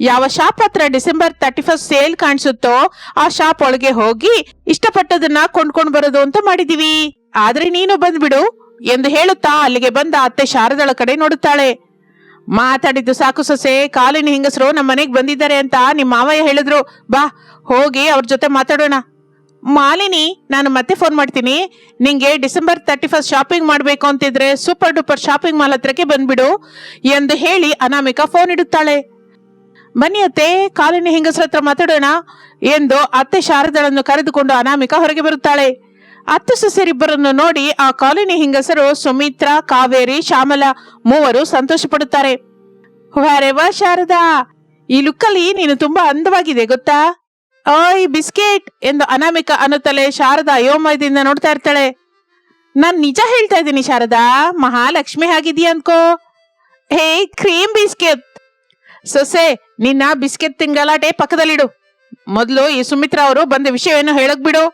ಯಾವ ಶಾಪ್ ಹತ್ರ ಡಿಸೆಂಬರ್ ತರ್ಟಿ ಫಸ್ಟ್ ಸೇಲ್ ಕಾಣಿಸುತ್ತೋ ಆ ಶಾಪ್ ಒಳಗೆ ಹೋಗಿ ಇಷ್ಟಪಟ್ಟದನ್ನ ಕೊಂಡ್ಕೊಂಡ್ ಬರೋದು ಅಂತ ಮಾಡಿದೀವಿ. ಆದ್ರೆ ನೀನು ಬಂದ್ಬಿಡು ಎಂದು ಹೇಳುತ್ತಾ ಅಲ್ಲಿಗೆ ಬಂದ ಅತ್ತೆ ಶಾರದಳ ಕಡೆ ನೋಡುತ್ತಾಳೆ. ಮಾತಾಡಿದ್ದು ಸಾಕು ಸೊಸೆ, ಕಾಲಿನ ಹೆಂಗಸರು ನಮ್ಮ ಮನೆಗೆ ಬಂದಿದ್ದಾರೆ ಅಂತ ನಿಮ್ಮ ಮಾವಯ್ಯ ಹೇಳಿದ್ರು. ಬಾ, ಹೋಗಿ ಅವ್ರ ಜೊತೆ ಮಾತಾಡೋಣ. ಮಾಲಿನಿ, ನಾನು ಮತ್ತೆ ಫೋನ್ ಮಾಡ್ತೀನಿ. ನಿಂಗೆ ಡಿಸೆಂಬರ್ ತರ್ಟಿ ಫಸ್ಟ್ ಶಾಪಿಂಗ್ ಮಾಡಬೇಕು ಅಂತಿದ್ರೆ ಸೂಪರ್ ಡೂಪರ್ ಶಾಪಿಂಗ್ ಮಾಲ್ ಹತ್ರಕ್ಕೆ ಬಂದ್ಬಿಡು ಎಂದು ಹೇಳಿ ಅನಾಮಿಕಾ ಫೋನ್ ಇಡುತ್ತಾಳೆ. ಬನ್ನಿ ಅತ್ತೆ, ಕಾಲಿನ ಹೆಂಗಸರ ಹತ್ರ ಮಾತಾಡೋಣ ಎಂದು ಅತ್ತೆ ಶಾರದಳನ್ನು ಕರೆದುಕೊಂಡು ಅನಾಮಿಕಾ ಹೊರಗೆ ಬರುತ್ತಾಳೆ. ಅತ್ತೆ ಸೊಸೆರಿಬ್ಬರನ್ನು ನೋಡಿ ಆ ಕಾಲೋನಿ ಹೆಂಗಸರು ಸುಮಿತ್ರಾ, ಕಾವೇರಿ, ಶ್ಯಾಮಲ ಮೂವರು ಸಂತೋಷ ಪಡುತ್ತಾರೆ. ಶಾರದಾ? ಈ ಲುಕ್ಕಲ್ಲಿ ನೀನು ತುಂಬಾ ಅಂದವಾಗಿದೆ, ಗೊತ್ತಾ? ಓಯ್, ಬಿಸ್ಕೆಟ್ ಎಂದು ಅನಾಮಿಕ ಅನ್ನುತ್ತಲೇ ಶಾರದಾ ಅಯೋಮಯದಿಂದ ನೋಡ್ತಾ ಇರ್ತಾಳೆ. ನಾನ್ ನಿಜ ಹೇಳ್ತಾ ಇದ್ದೀನಿ ಶಾರದಾ, ಮಹಾಲಕ್ಷ್ಮಿ ಆಗಿದೀಯ ಅನ್ಕೋ. ಹೇ ಕ್ರೀಮ್ ಬಿಸ್ಕೆಟ್ ಸೊಸೆ, ನಿನ್ನ ಬಿಸ್ಕೆಟ್ ತಿಂಗಲಾಟೆ ಪಕ್ಕದಲ್ಲಿಡು. ಮೊದಲು ಈ ಸುಮಿತ್ರಾ ಅವರು ಬಂದ ವಿಷಯವನ್ನು ಹೇಳಕ್ ಬಿಡು.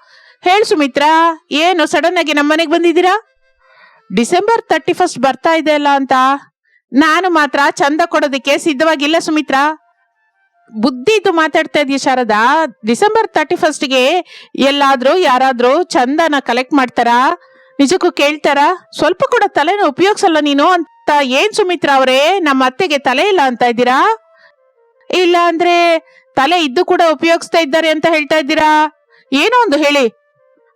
ಹೇಳು ಸುಮಿತ್ರಾ, ಏನು ಸಡನ್ ಆಗಿ ನಮ್ಮನೆಗೆ ಬಂದಿದ್ದೀರಾ? ಡಿಸೆಂಬರ್ ತರ್ಟಿ ಫಸ್ಟ್ ಬರ್ತಾ ಇದೆ ಅಲ್ಲ ಅಂತ. ನಾನು ಮಾತ್ರ ಚಂದ ಕೊಡೋದಕ್ಕೆ ಸಿದ್ಧವಾಗಿಲ್ಲ ಸುಮಿತ್ರ. ಬುದ್ಧಿ ಇದು ಮಾತಾಡ್ತಾ ಇದೀಯ ಶಾರದಾ? ಡಿಸೆಂಬರ್ ತರ್ಟಿ ಫಸ್ಟ್ಗೆ ಎಲ್ಲಾದ್ರೂ, ಯಾರಾದ್ರೂ ಚಂದನ ಕಲೆಕ್ಟ್ ಮಾಡ್ತಾರಾ? ನಿಜಕ್ಕೂ ಕೇಳ್ತಾರಾ? ಸ್ವಲ್ಪ ಕೂಡ ತಲೆನ ಉಪಯೋಗಿಸಲ್ಲ ನೀನು ಅಂತ ಏನ್ ಸುಮಿತ್ರ ಅವರೇ? ನಮ್ಮ ಅತ್ತೆಗೆ ತಲೆ ಇಲ್ಲ ಅಂತ ಇದ್ದೀರಾ? ಇಲ್ಲ ಅಂದ್ರೆ ತಲೆ ಇದ್ದು ಕೂಡ ಉಪಯೋಗಿಸ್ತಾ ಇದ್ದಾರೆ ಅಂತ ಹೇಳ್ತಾ ಇದ್ದೀರಾ? ಏನೋ ಒಂದು ಹೇಳಿ.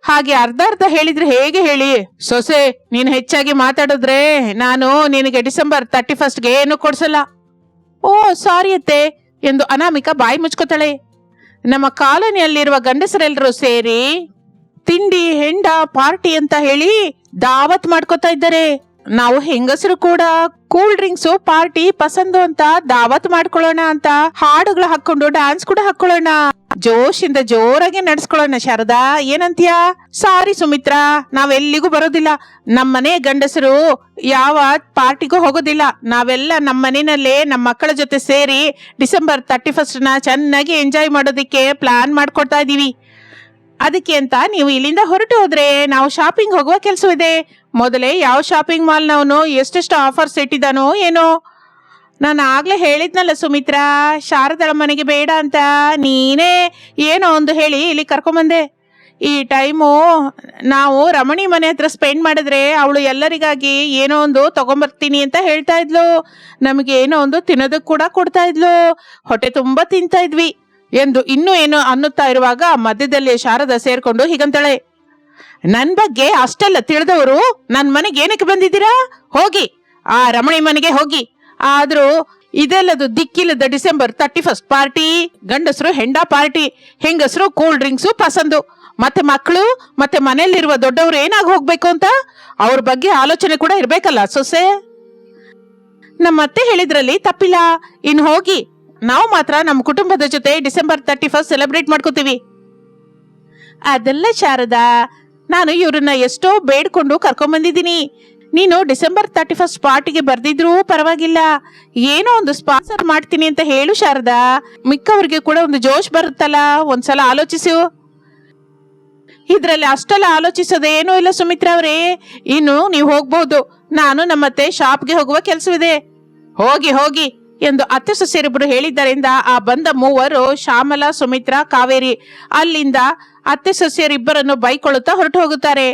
ಹಾಗೆ ಅರ್ಧ ಅರ್ಧ ಹೇಳಿದ್ರೆ ಹೇಗೆ ಹೇಳಿ? ಸೊಸೆ, ನೀನು ಹೆಚ್ಚಾಗಿ ಮಾತಾಡಿದ್ರೆ ನಾನು ನಿನಗೆ ಡಿಸೆಂಬರ್ ತರ್ಟಿ ಫಸ್ಟ್ಗೆ ಏನು ಕೊಡ್ಸಲ್ಲ. ಓ ಸಾರಿ ಅತ್ತೆ. ಎಂದು ಅನಾಮಿಕ ಬಾಯಿ ಮುಚ್ಕೋತಾಳೆ. ನಮ್ಮ ಕಾಲೋನಿಯಲ್ಲಿರುವ ಗಂಡಸರೆಲ್ಲರೂ ಸೇರಿ ತಿಂಡಿ, ಹೆಂಡ, ಪಾರ್ಟಿ ಅಂತ ಹೇಳಿ ದಾವತ್ ಮಾಡ್ಕೋತಾ ಇದ್ದಾರೆ. ನಾವು ಹೆಂಗಸರು ಕೂಡ ಕೂಲ್ ಡ್ರಿಂಕ್ಸ್ ಪಾರ್ಟಿ ಪಸಂದು ಅಂತ ದಾವತ್ ಮಾಡ್ಕೊಳ್ಳೋಣ ಅಂತ ಹಾಡುಗಳು ಹಾಕೊಂಡು ಡ್ಯಾನ್ಸ್ ಕೂಡ ಹಾಕೊಳ್ಳೋಣ ಜೋಶಿಂದ ಜೋರಾಗಿ ನಡ್ಸ್ಕೊಳ್ಳೋಣ ಶಾರದಾ, ಏನಂತೀಯ? ಸಾರಿ ಸುಮಿತ್ರಾ, ನಾವೆಲ್ಲಿಗೂ ಬರೋದಿಲ್ಲ. ನಮ್ಮನೆ ಗಂಡಸರು ಯಾವ ಪಾರ್ಟಿಗೂ ಹೋಗೋದಿಲ್ಲ. ನಾವೆಲ್ಲ ನಮ್ಮ ಮನೆಯಲ್ಲೇ ನಮ್ಮ ಮಕ್ಕಳ ಜೊತೆ ಸೇರಿ ಡಿಸೆಂಬರ್ ತರ್ಟಿ ಫಸ್ಟ್ನ ಚೆನ್ನಾಗಿ ಎಂಜಾಯ್ ಮಾಡೋದಕ್ಕೆ ಪ್ಲಾನ್ ಮಾಡ್ಕೊಡ್ತಾ ಇದೀವಿ. ಅದಕ್ಕೆ ಅಂತ ನೀವು ಇಲ್ಲಿಂದ ಹೊರಟು ಹೋದ್ರೆ ನಾವು ಶಾಪಿಂಗ್ ಹೋಗುವ ಕೆಲಸವಿದೆ. ಮೊದಲೇ ಯಾವ ಶಾಪಿಂಗ್ ಮಾಲ್ನವನು ಎಷ್ಟೆಷ್ಟು ಆಫರ್ಸ್ ಇಟ್ಟಿದ್ದಾನೋ ಏನೋ. ನಾನು ಆಗಲೇ ಹೇಳಿದ್ನಲ್ಲ ಸುಮಿತ್ರಾ, ಶಾರದಳ ಮನೆಗೆ ಬೇಡ ಅಂತ. ನೀನೇ ಏನೋ ಒಂದು ಹೇಳಿ ಇಲ್ಲಿ ಕರ್ಕೊಂಬಂದೆ. ಈ ಟೈಮು ನಾವು ರಮಣಿ ಮನೆ ಹತ್ರ ಸ್ಪೆಂಡ್ ಮಾಡಿದ್ರೆ ಅವಳು ಎಲ್ಲರಿಗಾಗಿ ಏನೋ ಒಂದು ತಗೊಂಬರ್ತೀನಿ ಅಂತ ಹೇಳ್ತಾ ಇದ್ಲು. ನಮಗೆ ಏನೋ ಒಂದು ತಿನ್ನೋದಕ್ಕೆ ಕೂಡ ಕೊಡ್ತಾ ಇದ್ಲು. ಹೊಟ್ಟೆ ತುಂಬ ತಿಂತಾ ಇದ್ವಿ. ಎಂದು ಇನ್ನೂ ಏನೋ ಅನ್ನುತ್ತಾ ಇರುವಾಗ ಮಧ್ಯದಲ್ಲಿ ಶಾರದ ಸೇರ್ಕೊಂಡು ಹೀಗಂತಾಳೆ. ನನ್ ಬಗ್ಗೆ ಅಷ್ಟೆಲ್ಲ ತಿಳಿದವರು ನನ್ನ ಮನೆಗೆ ಏನಕ್ಕೆ ಬಂದಿದ್ದೀರಾ? ಹೋಗಿ. ಆ ರಮಣಿ ಮನೆಗೆ ಹೋಗಿ. ಆದರೂ ಇದೆಲ್ಲದು ದಿಕ್ಕಿಲ್ಲದ ಡಿಸೆಂಬರ್ ತರ್ಟಿ ಫಸ್ಟ್ ಪಾರ್ಟಿ, ಗಂಡಸರು ಹೆಂಡ ಪಾರ್ಟಿ, ಹೆಂಗಸರು ಕೂಲ್ ಡ್ರಿಂಕ್ಸು ಪಸಂದು. ಮತ್ತೆ ಮಕ್ಕಳು ಮತ್ತೆ ಮನೆಯಲ್ಲಿರುವ ದೊಡ್ಡವರು ಏನಾಗಿ ಹೋಗ್ಬೇಕು ಅಂತ? ಅವ್ರ ಬಗ್ಗೆ ಆಲೋಚನೆ ಕೂಡ ಇರಬೇಕಲ್ಲ ಸೊಸೆ? ನಮ್ಮ ಅತ್ತೆ ಹೇಳಿದ್ರಲ್ಲಿ ತಪ್ಪಿಲ್ಲ. ಇನ್ನು ಹೋಗಿ. ನಾವು ಮಾತ್ರ ನಮ್ಮ ಕುಟುಂಬದ ಜೊತೆ ಡಿಸೆಂಬರ್ ತರ್ಟಿ ಫಸ್ಟ್ ಸೆಲೆಬ್ರೇಟ್ ಮಾಡ್ಕೋತೀವಿ. ಅದೆಲ್ಲ ಶಾರದಾ ನಾನು ಇವ್ರನ್ನ ಎಷ್ಟೋ ಬೇಡ್ಕೊಂಡು ಕರ್ಕೊಂಡ್ಬಂದಿದ್ದೀನಿ ನೀನು ಡಿಸೆಂಬರ್ ತರ್ಟಿ ಫಸ್ಟ್ ಪಾರ್ಟಿಗೆ ಬರ್ದಿದ್ರೂ ಪರವಾಗಿಲ್ಲ. ಏನೋ ಒಂದು ಸ್ಪಾನ್ಸರ್ ಮಾಡ್ತೀನಿ ಅಂತ ಹೇಳು, ಶಾರದಾ. ಮಿಕ್ಕವ್ರಿಗೆ ಕೂಡ ಒಂದು ಜೋಶ್ ಬರುತ್ತಲ್ಲ, ಒಂದ್ಸಲ ಆಲೋಚಿಸು. ಇದ್ರಲ್ಲಿ ಅಷ್ಟೆಲ್ಲ ಆಲೋಚಿಸೋದೇನೂ ಇಲ್ಲ ಸುಮಿತ್ರಾ ಅವರೇ. ಇನ್ನು ನೀವು ಹೋಗ್ಬಹುದು ನಾನು ನಮ್ಮತ್ತೆ ಶಾಪ್ಗೆ ಹೋಗುವ ಕೆಲಸವಿದೆ. ಹೋಗಿ ಹೋಗಿ. ಎಂದು ಅತ್ತೆ ಸೊಸೆಯರಿಬ್ಬರು ಹೇಳಿದ್ದರಿಂದ ಆ ಬಂದ ಮೂವರು ಶ್ಯಾಮಲ, ಸುಮಿತ್ರಾ, ಕಾವೇರಿ ಅಲ್ಲಿಂದ ಅತ್ತೆ ಸೊಸೆಯರಿಬ್ಬರನ್ನು ಬೈಕೊಳ್ಳುತ್ತಾ ಹೊರಟು ಹೋಗುತ್ತಾರೆ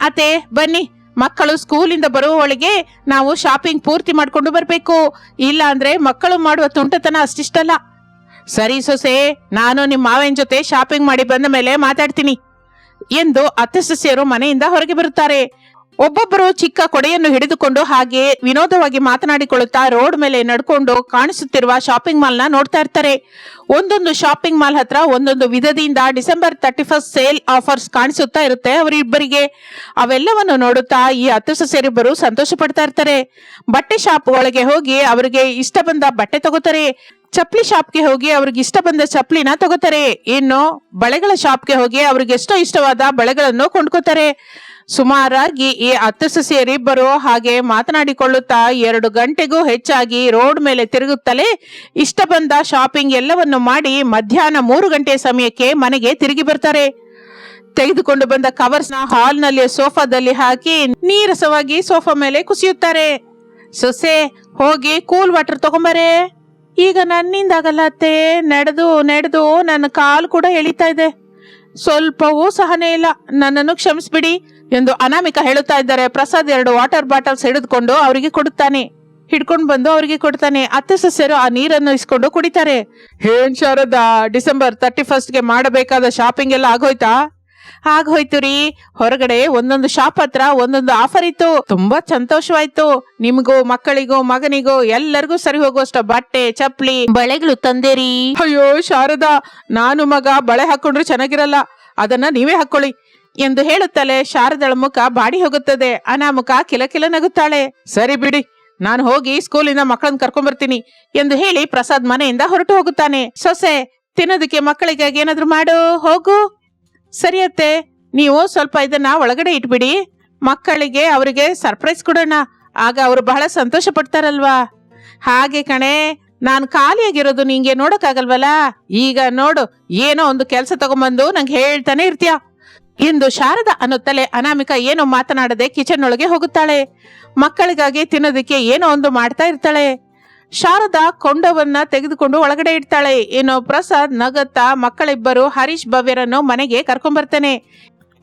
ಅತ್ತೆ, ಬನ್ನಿ, ಮಕ್ಕಳು ಸ್ಕೂಲಿಂದ ಬರುವವಳಿಗೆ ನಾವು ಶಾಪಿಂಗ್ ಪೂರ್ತಿ ಮಾಡ್ಕೊಂಡು ಬರಬೇಕು. ಇಲ್ಲ ಅಂದ್ರೆ ಮಕ್ಕಳು ಮಾಡುವ ತುಂಟತನ ಅಷ್ಟಿಷ್ಟಲ್ಲ. ಸರಿ ಸೊಸೆ, ನಾನು ನಿಮ್ಮ ಮಾವಿನ ಜೊತೆ ಶಾಪಿಂಗ್ ಮಾಡಿ ಬಂದ ಮೇಲೆ ಮಾತಾಡ್ತೀನಿ ಎಂದು ಅತ್ತೆ ಸೊಸೆಯರು ಮನೆಯಿಂದ ಹೊರಗೆ ಬರುತ್ತಾರೆ. ಒಬ್ಬೊಬ್ಬರು ಚಿಕ್ಕ ಕೊಡೆಯನ್ನು ಹಿಡಿದುಕೊಂಡು ಹಾಗೆ ವಿನೋದವಾಗಿ ಮಾತನಾಡಿಕೊಳ್ಳುತ್ತಾ ರೋಡ್ ಮೇಲೆ ನಡ್ಕೊಂಡು ಕಾಣಿಸುತ್ತಿರುವ ಶಾಪಿಂಗ್ ಮಾಲ್ನ ನೋಡ್ತಾ ಇರ್ತಾರೆ. ಒಂದೊಂದು ಶಾಪಿಂಗ್ ಮಾಲ್ ಹತ್ರ ಒಂದೊಂದು ವಿಧದಿಂದ December thirty first sale offers ಕಾಣಿಸುತ್ತಾ ಇರುತ್ತೆ ಅವರಿಬ್ಬರಿಗೆ. ಅವೆಲ್ಲವನ್ನು ನೋಡುತ್ತಾ ಈ ಹತ್ತು ಸೊಸೆಯರಿಬ್ಬರು ಸಂತೋಷ ಪಡ್ತಾ ಇರ್ತಾರೆ. ಬಟ್ಟೆ ಶಾಪ್ ಒಳಗೆ ಹೋಗಿ ಅವರಿಗೆ ಇಷ್ಟ ಬಂದ ಬಟ್ಟೆ ತಗೋತಾರೆ. ಚಪ್ಪಲಿ ಶಾಪ್ಗೆ ಹೋಗಿ ಅವ್ರಿಗೆ ಇಷ್ಟ ಬಂದ ಚಪ್ಪಲಿನ ತಗೋತಾರೆ. ಇನ್ನು ಬಳೆಗಳ ಶಾಪ್ಗೆ ಹೋಗಿ ಅವ್ರಿಗೆ ಎಷ್ಟೋ ಇಷ್ಟವಾದ ಬಳೆಗಳನ್ನು ಕೊಂಡ್ಕೋತಾರೆ. ಸುಮಾರಾಗಿ ಈ ಹತ್ತು ಸೊಸೆಯರಿಬ್ಬರು ಹಾಗೆ ಮಾತನಾಡಿಕೊಳ್ಳುತ್ತಾ ಎರಡು ಗಂಟೆಗೂ ಹೆಚ್ಚಾಗಿ ರೋಡ್ ಮೇಲೆ ತಿರುಗುತ್ತಲೇ ಇಷ್ಟ ಬಂದ ಶಾಪಿಂಗ್ ಎಲ್ಲವನ್ನು ಮಾಡಿ ಮಧ್ಯಾಹ್ನ ಮೂರು ಗಂಟೆ ಸಮಯಕ್ಕೆ ಮನೆಗೆ ತಿರುಗಿ ಬರ್ತಾರೆ. ತೆಗೆದುಕೊಂಡು ಬಂದ ಕವರ್ಸ್ನ ಹಾಲ್ನಲ್ಲಿ ಸೋಫಾದಲ್ಲಿ ಹಾಕಿ ನೀರಸವಾಗಿ ಸೋಫಾ ಮೇಲೆ ಕುಸಿಯುತ್ತಾರೆ. ಸೊಸೆ, ಹೋಗಿ ಕೂಲ್ ವಾಟರ್ ತಗೊಂಬರೆ. ಈಗ ನನ್ನಿಂದಾಗಲ್ಲ ಅತ್ತೆ ನಡೆದು ನಡೆದು ನನ್ನ ಕಾಲು ಕೂಡ ಎಳಿತಾ ಇದೆ. ಸ್ವಲ್ಪವೂ ಸಹನೆ ಇಲ್ಲ. ನನ್ನನ್ನು ಕ್ಷಮಿಸ್ಬಿಡಿ. ಎಂದು ಅನಾಮಿಕ ಹೇಳುತ್ತಾ ಇದ್ದಾರೆ. ಪ್ರಸಾದ್ ಎರಡು ವಾಟರ್ ಬಾಟಲ್ಸ್ ಹಿಡಿದುಕೊಂಡು ಅವರಿಗೆ ಕೊಡುತ್ತಾನೆ. ಹಿಡ್ಕೊಂಡು ಬಂದು ಅವರಿಗೆ ಕೊಡ್ತಾನೆ. ಅತ್ತೆ ಸಸ್ಯರು ಆ ನೀರನ್ನು ಇಸ್ಕೊಂಡು ಕುಡಿತಾರೆ. ಏನ್ ಶಾರದ, ಡಿಸೆಂಬರ್ ತರ್ಟಿ ಗೆ ಮಾಡಬೇಕಾದ ಶಾಪಿಂಗ್ ಎಲ್ಲ ಆಗೋಯ್ತಾ? ಆಗೋಯ್ತು ರೀ. ಹೊರಗಡೆ ಒಂದೊಂದು ಶಾಪ್ ಹತ್ರ ಒಂದೊಂದು ಆಫರ್ ಇತ್ತು. ತುಂಬಾ ಸಂತೋಷವಾಯ್ತು. ನಿಮ್ಗೂ, ಮಕ್ಕಳಿಗೂ, ಮಗನಿಗೂ, ಎಲ್ಲರಿಗೂ ಸರಿ ಹೋಗುವಷ್ಟು ಬಟ್ಟೆ ಚಪ್ಲಿ ಬಳೆಗಳು ತಂದೇರಿ ಅಯ್ಯೋ ಶಾರದಾ, ನಾನು ಮಗ, ಬಳೆ ಹಾಕೊಂಡ್ರೆ ಚೆನ್ನಾಗಿರಲ್ಲ. ಅದನ್ನ ನೀವೇ ಹಾಕೊಳ್ಳಿ. ಎಂದು ಹೇಳುತ್ತಲೇ ಶಾರದಳ ಮುಖ ಬಾಡಿ ಹೋಗುತ್ತದೆ. ಅನಾಮುಖ ಕಿಲಕಿಲ ನಗುತ್ತಾಳೆ. ಸರಿ ಬಿಡಿ, ನಾನು ಹೋಗಿ ಸ್ಕೂಲಿಂದ ಮಕ್ಕಳನ್ನ ಕರ್ಕೊಂಡ್ ಬರ್ತೀನಿ ಎಂದು ಹೇಳಿ ಪ್ರಸಾದ್ ಮನೆಯಿಂದ ಹೊರಟು ಹೋಗುತ್ತಾನೆ. ಸೊಸೆ, ತಿನ್ನೋದಕ್ಕೆ ಮಕ್ಕಳಿಗಾಗಿ ಏನಾದ್ರು ಮಾಡು, ಹೋಗು. ಸರಿಯತ್ತೆ ನೀವು ಸ್ವಲ್ಪ ಇದನ್ನ ಒಳಗಡೆ ಇಟ್ಬಿಡಿ. ಮಕ್ಕಳಿಗೆ ಅವರಿಗೆ ಸರ್ಪ್ರೈಸ್ ಕೊಡೋಣ. ಆಗ ಅವರು ಬಹಳ ಸಂತೋಷ ಪಡ್ತಾರಲ್ವಾ? ಹಾಗೆ ಕಣೆ, ನಾನು ಖಾಲಿಯಾಗಿರೋದು ನಿಂಗೆ ನೋಡೋಕ್ಕಾಗಲ್ವಲ್ಲ? ಈಗ ನೋಡು, ಏನೋ ಒಂದು ಕೆಲಸ ತಗೊಂಬಂದು ನಂಗೆ ಹೇಳ್ತಾನೆ ಇರ್ತೀಯ. ಎಂದು ಶಾರದ ಅನ್ನುತ್ತಲೇ ಅನಾಮಿಕ ಏನೋ ಮಾತನಾಡದೆ ಕಿಚನ್ ಒಳಗೆ ಹೋಗುತ್ತಾಳೆ. ಮಕ್ಕಳಿಗಾಗಿ ತಿನ್ನೋದಕ್ಕೆ ಏನೋ ಒಂದು ಮಾಡ್ತಾ ಇರ್ತಾಳೆ. ಶಾರದ ಕೊಂಡವನ್ನ ತೆಗೆದುಕೊಂಡು ಒಳಗಡೆ ಇಡ್ತಾಳೆ. ಇನ್ನು ಪ್ರಸಾದ್, ನಗತ್ತ, ಮಕ್ಕಳಿಬ್ಬರು ಹರೀಶ್ ಭವ್ಯರನ್ನು ಮನೆಗೆ ಕರ್ಕೊಂಡ್ಬರ್ತಾನೆ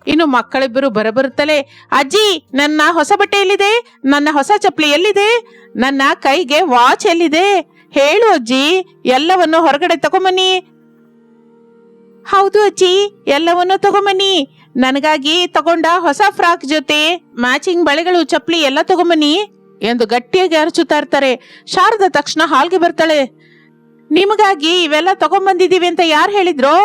ಇನ್ನು ಮಕ್ಕಳಿಬ್ಬರು ಬರಬರುತ್ತಲೇ, ಅಜ್ಜಿ, ನನ್ನ ಹೊಸ ಬಟ್ಟೆ ಎಲ್ಲಿದೆ? ನನ್ನ ಹೊಸ ಚಪ್ಪಲಿ ಎಲ್ಲಿದೆ? ನನ್ನ ಕೈಗೆ ವಾಚ್ ಎಲ್ಲಿದೆ? ಹೇಳು ಅಜ್ಜಿ, ಎಲ್ಲವನ್ನು ಹೊರಗಡೆ ತಗೊಂಬನ್ನಿ. ಹೌದು ಅಜ್ಜಿ, ಎಲ್ಲವನ್ನು ತಗೊಂಬನ್ನಿ. ನನಗಾಗಿ ತಗೊಂಡ ಹೊಸ ಫ್ರಾಕ್ ಜೊತೆ ಮ್ಯಾಚಿಂಗ್ ಬಳೆಗಳು, ಚಪ್ಪಲಿ ಎಲ್ಲ ತಗೊಂಬನ್ನಿ ಎಂದು ಗಟ್ಟಿಯಾಗಿ ಅರಚುತ್ತಾ ಇರ್ತಾರೆ. ಶಾರದ ತಕ್ಷಣ ಹಾಲ್ಗೆ ಬರ್ತಾಳೆ. ನಿಮಗಾಗಿ ಇವೆಲ್ಲ ತಗೊಂಬಂದಿದೀವಿ ಅಂತ ಯಾರು ಹೇಳಿದ್ರು?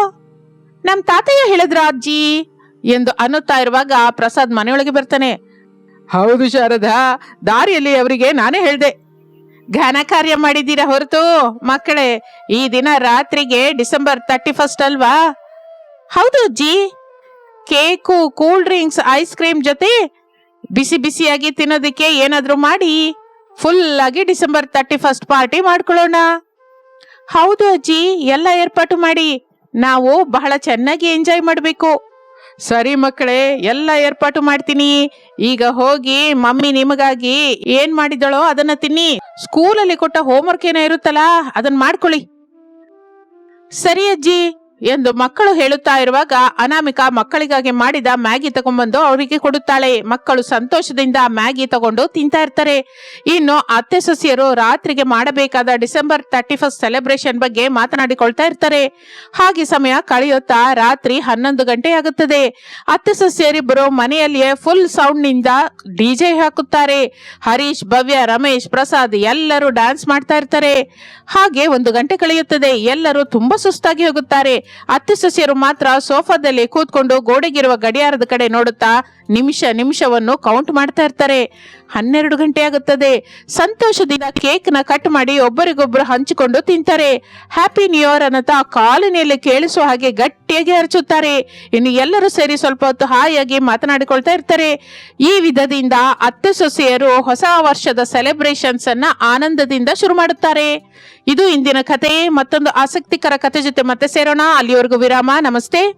ನಮ್ ತಾತಯ್ಯ ಹೇಳಿದ್ರ ಅಜ್ಜಿ? ಎಂದು ಅನ್ನುತ್ತಾ ಇರುವಾಗ ಪ್ರಸಾದ್ ಮನೆಯೊಳಗೆ ಬರ್ತಾನೆ. ಹೌದು ಶಾರದಾ, ದಾರಿಯಲ್ಲಿ ಅವರಿಗೆ ನಾನೇ ಹೇಳ್ದೆ. ಘನ ಕಾರ್ಯ ಮಾಡಿದ್ದೀರಾ ಹೊರತು? ಮಕ್ಕಳೇ, ಈ ದಿನ ರಾತ್ರಿಗೆ ಡಿಸೆಂಬರ್ ತರ್ಟಿ ಫಸ್ಟ್ ಅಲ್ವಾ? ಹೌದು ಅಜ್ಜಿ. Cake cool drinks ice cream ಜೊತೆ ಬಿಸಿ ಬಿಸಿಯಾಗಿ ತಿನ್ನೋದಕ್ಕೆ ಏನಾದರೂ ಮಾಡಿ ಫುಲ್ ಆಗಿ ಡಿಸೆಂಬರ್ ತರ್ಟಿ ಫಸ್ಟ್ ಪಾರ್ಟಿ ಮಾಡ್ಕೊಳ್ಳೋಣ. ಹೌದು ಅಜ್ಜಿ, ಎಲ್ಲ ಏರ್ಪಾಟು ಮಾಡಿ ನಾವು ಬಹಳ ಚೆನ್ನಾಗಿ ಎಂಜಾಯ್ ಮಾಡಬೇಕು. ಸರಿ ಮಕ್ಕಳೇ, ಎಲ್ಲ ಏರ್ಪಾಟು ಮಾಡ್ತೀನಿ. ಈಗ ಹೋಗಿ ಮಮ್ಮಿ ನಿಮಗಾಗಿ ಏನ್ ಮಾಡಿದಳೋ ಅದನ್ನ ತಿನ್ನಿ. ಸ್ಕೂಲಲ್ಲಿ ಕೊಟ್ಟ ಹೋಮ್ವರ್ಕ್ ಏನೋ ಇರುತ್ತಲ್ಲ ಅದನ್ನ ಮಾಡ್ಕೊಳ್ಳಿ. ಸರಿ ಅಜ್ಜಿ. ಎಂದು ಮಕ್ಕಳು ಹೇಳುತ್ತಾ ಇರುವಾಗ ಅನಾಮಿಕ ಮಕ್ಕಳಿಗಾಗಿ ಮಾಡಿದ ಮ್ಯಾಗಿ ತಗೊಂಡ್ಬಂದು ಅವರಿಗೆ ಕೊಡುತ್ತಾಳೆ. ಮಕ್ಕಳು ಸಂತೋಷದಿಂದ ಮ್ಯಾಗಿ ತಗೊಂಡು ತಿಂತಾ ಇರ್ತಾರೆ. ಇನ್ನು ಅತ್ತೆ ಸೊಸೆಯರು ರಾತ್ರಿಗೆ ಮಾಡಬೇಕಾದ ಡಿಸೆಂಬರ್ ತರ್ಟಿ ಫಸ್ಟ್ ಸೆಲೆಬ್ರೇಷನ್ ಬಗ್ಗೆ ಮಾತನಾಡಿಕೊಳ್ತಾ ಇರ್ತಾರೆ. ಹಾಗೆ ಸಮಯ ಕಳೆಯುತ್ತಾ ರಾತ್ರಿ ಹನ್ನೊಂದು ಗಂಟೆ ಆಗುತ್ತದೆ. ಅತ್ತೆ ಸೊಸೆಯರಿಬ್ಬರು ಮನೆಯಲ್ಲಿಯೇ ಫುಲ್ ಸೌಂಡ್ನಿಂದ ಡಿಜೆ ಹಾಕುತ್ತಾರೆ. ಹರೀಶ್, ಭವ್ಯ, ರಮೇಶ್, ಪ್ರಸಾದ್ ಎಲ್ಲರೂ ಡ್ಯಾನ್ಸ್ ಮಾಡ್ತಾ ಇರ್ತಾರೆ. ಹಾಗೆ ಒಂದು ಗಂಟೆ ಕಳೆಯುತ್ತದೆ. ಎಲ್ಲರೂ ತುಂಬಾ ಸುಸ್ತಾಗಿ ಹೋಗುತ್ತಾರೆ. ಅತ್ತೆ ಸೊಸೆಯರು ಮಾತ್ರ ಸೋಫಾದಲ್ಲಿ ಕೂತ್ಕೊಂಡು ಗೋಡೆಗಿರುವ ಗಡಿಯಾರದ ಕಡೆ ನೋಡುತ್ತಾ ನಿಮಿಷ ನಿಮಿಷವನ್ನು ಕೌಂಟ್ ಮಾಡ್ತಾ ಇರ್ತಾರೆ. ಹನ್ನೆರಡು ಗಂಟೆ ಆಗುತ್ತದೆ. ಸಂತೋಷದಿಂದ ಕೇಕ್ನ ಕಟ್ ಮಾಡಿ ಒಬ್ಬರಿಗೊಬ್ಬರು ಹಂಚಿಕೊಂಡು ತಿಂತಾರೆ. ಹ್ಯಾಪಿ ನ್ಯೂ ಇಯರ್ ಅನ್ನತ ಕಾಲನಿಯಲ್ಲಿ ಕೇಳಿಸುವ ಹಾಗೆ ಗಟ್ಟಿಯಾಗಿ ಹರಚುತ್ತಾರೆ. ಇನ್ನು ಎಲ್ಲರೂ ಸೇರಿ ಸ್ವಲ್ಪ ಹೊತ್ತು ಹಾಯಾಗಿ ಮಾತನಾಡಿಕೊಳ್ತಾ ಇರ್ತಾರೆ. ಈ ವಿಧದಿಂದ ಅತ್ತೆ ಸೊಸೆಯರು ಹೊಸ ವರ್ಷದ ಸೆಲೆಬ್ರೇಷನ್ಸ್ ಅನ್ನ ಆನಂದದಿಂದ ಶುರು ಮಾಡುತ್ತಾರೆ. ಇದು ಇಂದಿನ ಕತೆ. ಮತ್ತೊಂದು ಆಸಕ್ತಿಕರ ಕತೆ ಜೊತೆ ಮತ್ತೆ ಸೇರೋಣ. ಅಲ್ಲಿವರೆಗೂ ವಿರಾಮ. ನಮಸ್ತೆ.